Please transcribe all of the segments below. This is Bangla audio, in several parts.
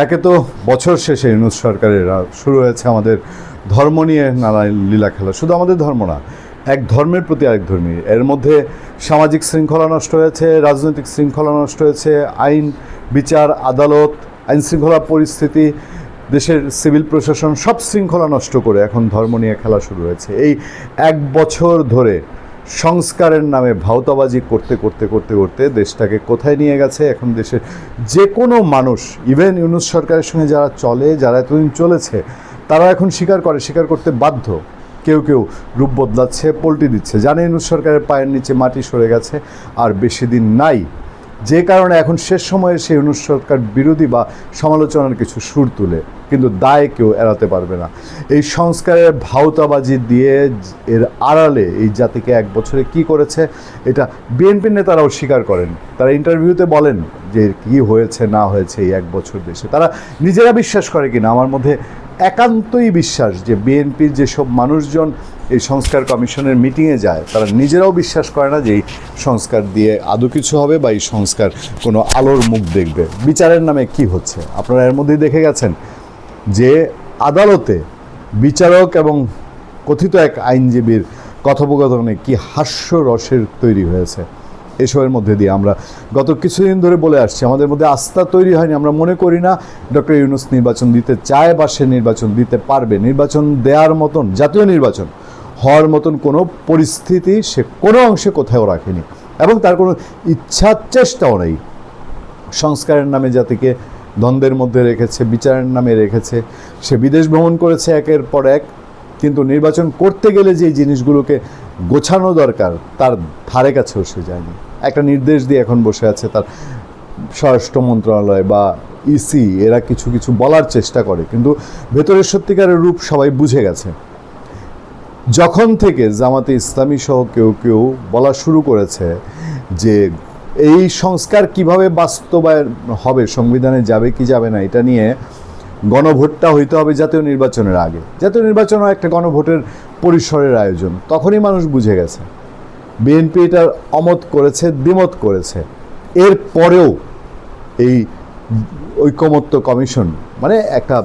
একে তো বছর শেষে ইউনুস সরকারের শুরু হয়েছে আমাদের ধর্ম নিয়ে নানা লীলা খেলা। শুধু আমাদের ধর্ম না, এক ধর্মের প্রতি আরেক ধর্মী। এর মধ্যে সামাজিক শৃঙ্খলা নষ্ট হয়েছে, রাজনৈতিক শৃঙ্খলা নষ্ট হয়েছে, আইন, বিচার, আদালত, আইন শৃঙ্খলা পরিস্থিতি, দেশের সিভিল প্রশাসন সব শৃঙ্খলা নষ্ট করে এখন ধর্ম নিয়ে খেলা শুরু হয়েছে। এই এক বছর ধরে সংস্কারের নামে ভাওতাবাজি করতে করতে করতে করতে দেশটাকে কোথায় নিয়ে গেছে? এখন দেশের যে কোনো মানুষ ইভেন ইউনুস সরকারের সঙ্গে যারা চলে, যারা এতদিন চলেছে, তারা এখন স্বীকার করে, স্বীকার করতে বাধ্য। কেউ কেউ রূপ বদলাচ্ছে পোলটি দিচ্ছে। জানে ইউনুস সরকারের পায়ের নিচে মাটি সরে গেছে, আর বেশি দিন নাই যে কারণে এখন শেষ সময়ে সেই ইউনুস সরকার বিরোধী বা সমালোচনার কিছু সুর তুলে, কিন্তু দায় কেউ এড়াতে পারবে না। এই সংস্কারের ভাওতাবাজি দিয়ে এর আড়ালে এই জাতিকে এক বছরে কি করেছে, এটা বিএনপির নেতারাও স্বীকার করেন। তারা ইন্টারভিউতে বলেন যে কি হয়েছে, না হয়েছে এই এক বছর দেশে। তারা নিজেরা বিশ্বাস করে কিনা, আমার মধ্যে একান্তই বিশ্বাস যে বিএনপির যেসব মানুষজন এই সংস্কার কমিশনের মিটিংয়ে যায়, তারা নিজেরাও বিশ্বাস করে না যে এই সংস্কার দিয়ে আদৌ কিছু হবে বা এই সংস্কার কোনো আলোর মুখ দেখবে। বিচারের নামে কি হচ্ছে? আপনারা এর মধ্যেই দেখে গেছেন যে আদালতে বিচারক এবং কথিত এক আইনজীবীর কথোপকথনে কি হাস্যরসের তৈরি হয়েছে। এসবের মধ্যে দিয়ে আমরা গত কিছুদিন ধরে বলে আসছি, আমাদের মধ্যে আস্থা তৈরি হয়নি। আমরা মনে করি না ডক্টর ইউনুস নির্বাচন দিতে চায় বা সে নির্বাচন দিতে পারবে। নির্বাচন দেওয়ার মতন, জাতীয় নির্বাচন হওয়ার মতন কোনো পরিস্থিতি সে কোনো অংশে কোথাও রাখেনি এবং তার কোনো ইচ্ছা চেষ্টাও নেই। সংস্কারের নামে জাতিকে দ্বন্দ্বের মধ্যে রেখেছে, বিচারের নামে রেখেছে। সে বিদেশ ভ্রমণ করেছে একের পর এক, কিন্তু নির্বাচন করতে গেলে যে জিনিসগুলোকে গোছানো দরকার, তার ধারে কাছেও সে যায়নি। একটা নির্দেশ দিয়ে এখন বসে আছে তার স্বরাষ্ট্র মন্ত্রণালয় বা ইসি এরা কিছু কিছু বলার চেষ্টা করে, কিন্তু ভেতরের সত্যিকারের রূপ সবাই বুঝে গেছে। যখন থেকে জামাতে ইসলামী সহ কেউ কেউ বলা শুরু করেছে যে এই সংস্কার কীভাবে বাস্তবায়ন হবে, সংবিধানে যাবে কি যাবে না, এটা নিয়ে গণভোটটা হইতে হবে জাতীয় নির্বাচনের আগে। জাতীয় নির্বাচনও একটা গণভোটের পরিসরের আয়োজন। তখনই মানুষ বুঝে গেছে। বিএনপি এটার অমত করেছে, দ্বিমত করেছে। এর পরেও এই ঐকমত্য কমিশন মানে একটা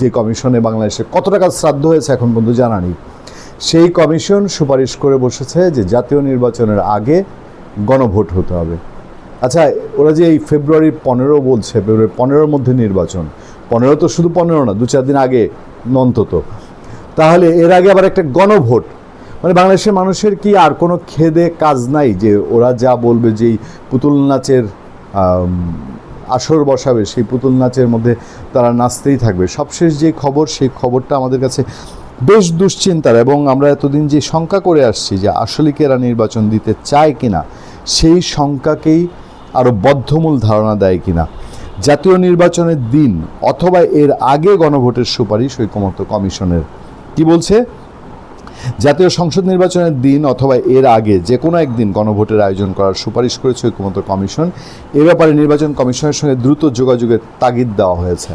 যে কমিশনে বাংলাদেশে কত টাকা শ্রাদ্ধ হয়েছে এখন পর্যন্ত জানা নেই। সেই কমিশন সুপারিশ করে বসেছে যে জাতীয় নির্বাচনের আগে গণভোট হতে হবে। আচ্ছা ওরা যে এই ফেব্রুয়ারি পনেরো বলছে ফেব্রুয়ারি পনেরোর মধ্যে নির্বাচন পনেরো তো শুধু পনেরো না, দু চার দিন আগে অন্তত। তাহলে এর আগে আবার একটা গণভোট। মানে বাংলাদেশের মানুষের কি আর কোনো খেদে কাজ নাই যে ওরা যা বলবে যেই পুতুল নাচের আসর বসাবে, সেই পুতুল নাচের মধ্যে তারা নাচতেই থাকবে। সবশেষ যে খবর, সেই খবরটা আমাদের কাছে বেশ দুশ্চিন্তার এবং আমরা এতদিন যে শঙ্কা করে আসছি যে আসলে কি এরা নির্বাচন দিতে চায় কিনা, সেই শঙ্কাকেই আরও বদ্ধমূল ধারণা দেয় কিনা। জাতীয় নির্বাচনের দিন অথবা এর আগে গণভোটের সুপারিশ ঐকমত্য কমিশনের। কি বলছে? জাতীয় সংসদ নির্বাচনের দিন অথবা এর আগে যে কোনো একদিন গণভোটের আয়োজন করার সুপারিশ করেছে ঐক্যমত্য কমিশন। এ ব্যাপারে নির্বাচন কমিশনের সঙ্গে দ্রুত যোগাযোগের তাগিদ দেওয়া হয়েছে।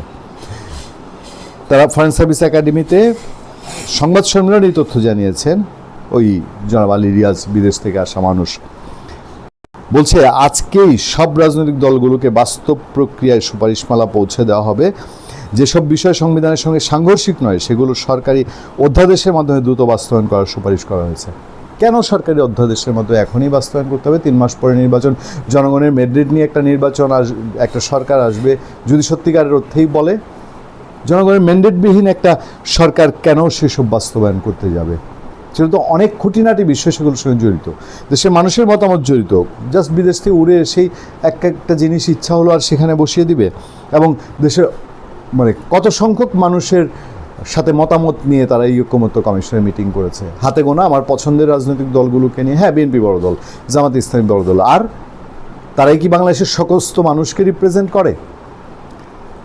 তারা ফরেন সার্ভিস একাডেমিতে সংবাদ সম্মেলনে তথ্য জানিয়েছেন। ওই জনাব আলী রিয়াজ বিদেশ থেকে আসা মানুষ। বলছে, আজকেই সব রাজনৈতিক দলগুলোকে বাস্তব প্রক্রিয়ায় সুপারিশমালা পৌঁছে দেওয়া হবে। যেসব বিষয় সংবিধানের সঙ্গে সাংঘর্ষিক নয়, সেগুলো সরকারি অধ্যাদেশের মাধ্যমে দ্রুত বাস্তবায়ন করার সুপারিশ করা হয়েছে। কেন সরকারি অধ্যাদেশের মধ্যে এখনই বাস্তবায়ন করতে হবে? তিন মাস পরে নির্বাচন, জনগণের মেড্রিড নিয়ে একটা নির্বাচন আস, একটা সরকার আসবে, যদি সত্যিকারের অর্থেই বলে। জনগণের ম্যান্ডেটবিহীন একটা সরকার কেন সেসব বাস্তবায়ন করতে যাবে? সেটা তো অনেক খুঁটিনাটি বিষয় সেগুলোর সঙ্গে জড়িত। দেশের মানুষের মতামত জড়িত। জাস্ট বিদেশ থেকে উড়ে সেই এক একটা জিনিস ইচ্ছা হলো আর সেখানে বসিয়ে দিবে। এবং দেশের মানে কত সংখ্যক মানুষের সাথে মতামত নিয়ে তারা এই ঐক্যমত্য কমিশনের মিটিং করেছে। হাতে গোনা আমার পছন্দের রাজনৈতিক দলগুলোকে নিয়ে। হ্যাঁ বিএনপি বড় দল, জামাত ইসলামী বড় দল। আর তারাই কি বাংলাদেশের সকস্ত মানুষকে রিপ্রেজেন্ট করে?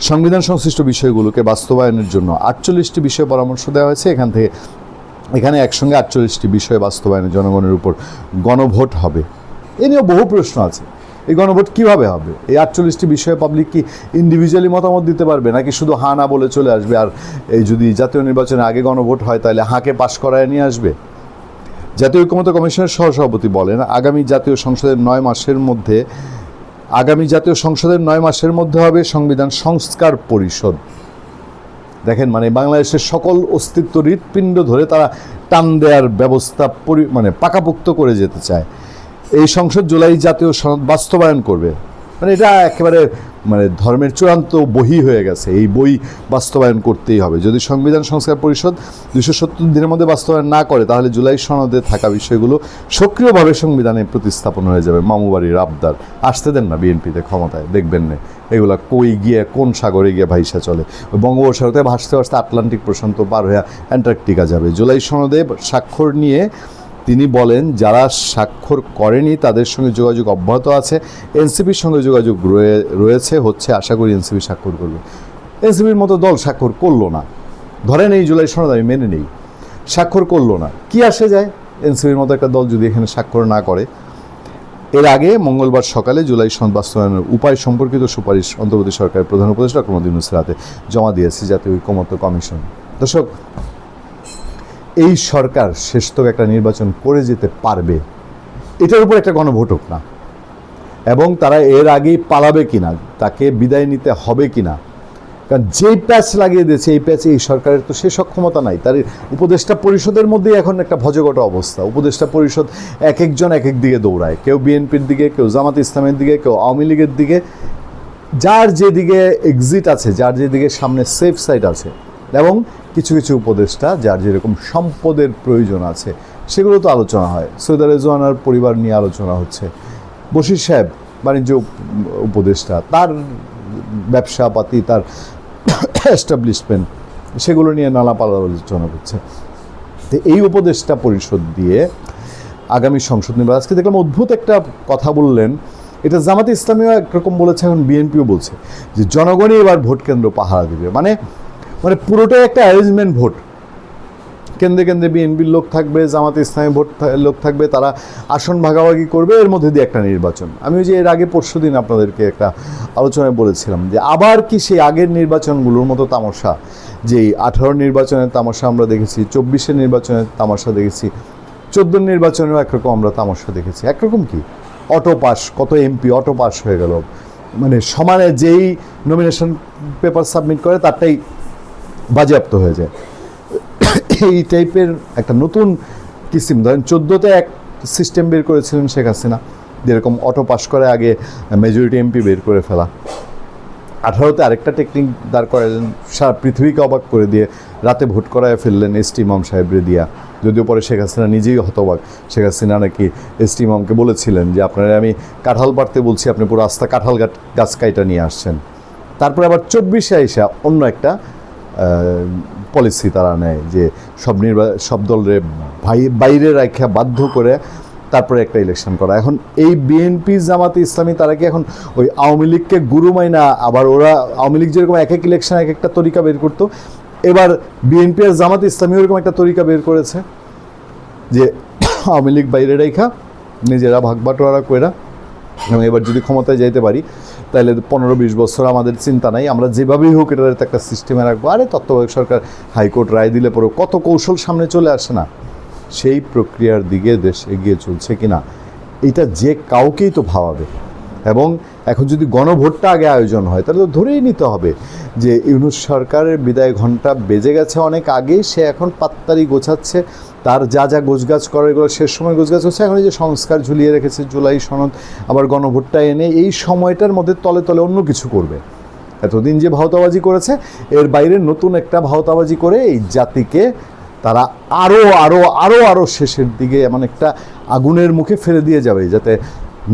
সংবিধান সংশ্লিষ্ট বিষয়গুলোকে বাস্তবায়নের জন্য আটচল্লিশটি বিষয় পরামর্শ দেওয়া হয়েছে। এখান থেকে এখানে একসঙ্গে আটচল্লিশটি বিষয় বাস্তবায়নে জনগণের উপর গণভোট হবে। এ নিয়েও বহু প্রশ্ন আছে। এই গণভোট কীভাবে হবে? এই আটচল্লিশটি বিষয়ে পাবলিক কি ইন্ডিভিজুয়ালি মতামত দিতে পারবে? নাকি শুধু হা, না বলে চলে আসবে? আর এই যদি জাতীয় নির্বাচনের আগে গণভোট হয়, তাহলে হাঁকে পাশ করায় নিয়ে আসবে? জাতীয় ঐক্যমত্য কমিশনের সহসভাপতি বলেন, আগামী জাতীয় সংসদের নয় মাসের মধ্যে, আগামী জাতীয় সংসদের নয় মাসের মধ্যে হবে সংবিধান সংস্কার পরিষদ। দেখেন মানে বাংলাদেশের সকল অস্তিত্ব হৃৎপিণ্ড ধরে তারা টান দেওয়ার ব্যবস্থা পরি মানে পাকাপোক্ত করে যেতে চায়। এই সংসদ জুলাই জাতীয় সনদ বাস্তবায়ন করবে। মানে এটা একেবারে মানে ধর্মের চূড়ান্ত বহি হয়ে গেছে, এই বই বাস্তবায়ন করতেই হবে। যদি সংবিধান সংস্কার পরিষদ দুশো সত্তর দিনের মধ্যে বাস্তবায়ন না করে, তাহলে জুলাই সনদে থাকা বিষয়গুলো সক্রিয়ভাবে সংবিধানে প্রতিস্থাপন হয়ে যাবে। মামুবাড়ির আবদার। আসতে দেন না বিএনপিতে ক্ষমতায়, দেখবেন না। এগুলা কই গিয়ে, কোন সাগরে গিয়ে ভাইসা চলে? বঙ্গোপসাগরতে ভাসতে ভাসতে আটলান্টিক প্রশান্ত পার হয়ে অ্যান্টার্কটিকা যাবে। জুলাই সনদে স্বাক্ষর নিয়ে তিনি বলেন, যারা স্বাক্ষর করেনি তাদের সঙ্গে যোগাযোগ অব্যাহত আছে, এনসিপির সঙ্গে যোগাযোগ রয়ে, রয়েছে হচ্ছে আশা করি এনসিপি স্বাক্ষর করবে। এনসিপির মতো দল স্বাক্ষর করল না। ধরেন এই জুলাই সনদ আমি মেনে নেই। স্বাক্ষর করল না। কি আসে যায়? এনসিপির মতো একটা দল যদি এখানে স্বাক্ষর না করে। এর আগে মঙ্গলবার সকালে জুলাই সনদ বাস্তবায়নের উপায় সম্পর্কিত সুপারিশ অন্তর্বর্তী সরকারের প্রধান উপদেষ্টা ডক্টর মোহাম্মদ হাতে জমা দিয়েছে জাতীয় ঐক্যমত্য কমিশন। দর্শক এই সরকার শেষতক একটা নির্বাচন করে যেতে পারবে, এটার উপর একটা গণভোট হোক না। এবং তারা এর আগেই পালাবে কিনা, তাকে বিদায় নিতে হবে কিনা, কারণ যেই প্যাচ লাগিয়ে দিয়েছে, এই প্যাচে এই সরকারের তো সে সক্ষমতা নাই। তার উপদেষ্টা পরিষদের মধ্যেই এখন একটা ভজগট অবস্থা। উপদেষ্টা পরিষদ এক একজন এক এক দিকে দৌড়ায়। কেউ বিএনপির দিকে, কেউ জামাত ইসলামের দিকে, কেউ আওয়ামী লীগের দিকে। যার যেদিকে এক্সিট আছে, যার যেদিকে সামনে সেফ সাইড আছে। এবং কিছু কিছু উপদেষ্টা যার যেরকম সম্পদের প্রয়োজন আছে, সেগুলো তো আলোচনা হয়। সৈয়দ রেজওয়ানার পরিবার নিয়ে আলোচনা হচ্ছে। বশির সাহেব, বাণিজ্য উপদেষ্টা, তার ব্যবসাপাতি, তার এস্টাবলিশমেন্ট সেগুলো নিয়ে নানা পালা আলোচনা করছে তো এই উপদেষ্টা পরিষদ দিয়ে আগামী সংসদ নির্বাচন, আজকে দেখলাম অদ্ভুত একটা কথা বললেন। এটা জামাতে ইসলামীও একরকম বলেছে, এখন বিএনপিও বলছে, যে জনগণই এবার ভোট কেন্দ্র পাহারা দিবে। মানে মানে পুরোটাই একটা অ্যারেঞ্জমেন্ট ভোট। কেন্দ্রে কেন্দ্রে বিএনপির লোক থাকবে, জামাতে ইসলামী ভোট লোক থাকবে, তারা আসন ভাগাভাগি করবে, এর মধ্যে দিয়ে একটা নির্বাচন। আমি ওই যে এর আগে পরশু দিন আপনাদেরকে একটা আলোচনায় বলেছিলাম যে আবার কি সেই আগের নির্বাচনগুলোর মতো তামাশা? যে আঠারো নির্বাচনের তামাশা আমরা দেখেছি, চব্বিশের নির্বাচনের তামাশা দেখেছি, চোদ্দোর নির্বাচনেও একরকম আমরা তামাশা দেখেছি। একরকম কি? অটো পাস, কত এমপি অটো পাস হয়ে গেল। মানে সমানে যেই নমিনেশন পেপার সাবমিট করে, তারটাই বাজেয়াপ্ত হয়ে যায়। এই টাইপের একটা নতুন কিসিম, ধরেন চোদ্দোতে এক সিস্টেম বের করেছিলেন শেখ হাসিনা, যেরকম অটো পাস করে আগে মেজরিটি এমপি বের করে ফেলা। আঠারোতে আরেকটা টেকনিক দাঁড় করালেন, সারা পৃথিবীকে অবাক করে দিয়ে রাতে ভোট করায় ফেললেন এস টি ইমাম সাহেবরে দিয়া যদিও পরে শেখ হাসিনা নিজেই হতবাক। শেখ হাসিনা নাকি এস টি ইমামকে বলেছিলেন যে, আপনারা আমি কাঁঠাল পাড়তে বলছি, আপনি পুরো আস্তা কাঁঠাল গাছ কাইটা নিয়ে আসছেন। তারপরে আবার চব্বিশে আইসা অন্য একটা পলিসি তারা নেয় যে সব নির্বা, সব দলের বাইরে রাখা বাধ্য করে তারপরে একটা ইলেকশন করা। এখন এই বিএনপি জামাতে ইসলামী তারা কি এখন ওই আওয়ামী লীগকে গুরু মাইনা, আবার ওরা আওয়ামী লীগ যেরকম এক এক ইলেকশন এক একটা তরিকা বের করতো, এবার বিএনপি আর জামাতে ইসলামী ওরকম একটা তরিকা বের করেছে যে আওয়ামী লীগ বাইরে রেখা নিজেরা ভাগ বাটোয়ারা কইরা, এবং এবার যদি ক্ষমতায় যাইতে পারি তাহলে পনেরো বিশ বছর আমাদের চিন্তা নাই। আমরা যেভাবেই হোক এটার একটা সিস্টেমে রাখব। আরে তত্ত্বাবধায়ক সরকার হাইকোর্ট রায় দিলে পরে কত কৌশল সামনে চলে আসে না। সেই প্রক্রিয়ার দিকে দেশ এগিয়ে চলছে কি না এটা যে কাউকেই তো ভাবাবে। এবং এখন যদি গণভোটটা আগে আয়োজন হয়, তাহলে তো ধরেই নিতে হবে যে ইউনুস সরকারের বিদায় ঘণ্টা বেজে গেছে অনেক আগেই সে এখন পাত্তারি গোছাচ্ছে। তার যা যা গোছগাছ করে, এগুলো শেষ সময় গোছগাছ হচ্ছে। এখন এই যে সংস্কার ঝুলিয়ে রেখেছে জুলাই সনদ, আবার গণভোটটা এনে এই সময়টার মধ্যে তলে তলে অন্য কিছু করবে। এতদিন যে ভাওতাবাজি করেছে, এর বাইরে নতুন একটা ভাওতাবাজি করে এই জাতিকে তারা আরও আরও আরও আরও শেষের দিকে এমন একটা আগুনের মুখে ফেলে দিয়ে যাবে, যাতে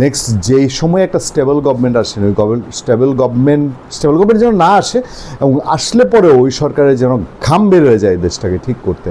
নেক্সট যেই সময় একটা স্টেবল গভর্নমেন্ট আসে, ওই স্টেবল গভর্নমেন্ট স্টেবল গভর্নমেন্ট যেন না আসে, এবং আসলে পরে ওই সরকারের যেন ঘাম বের হয়ে যায় দেশটাকে ঠিক করতে।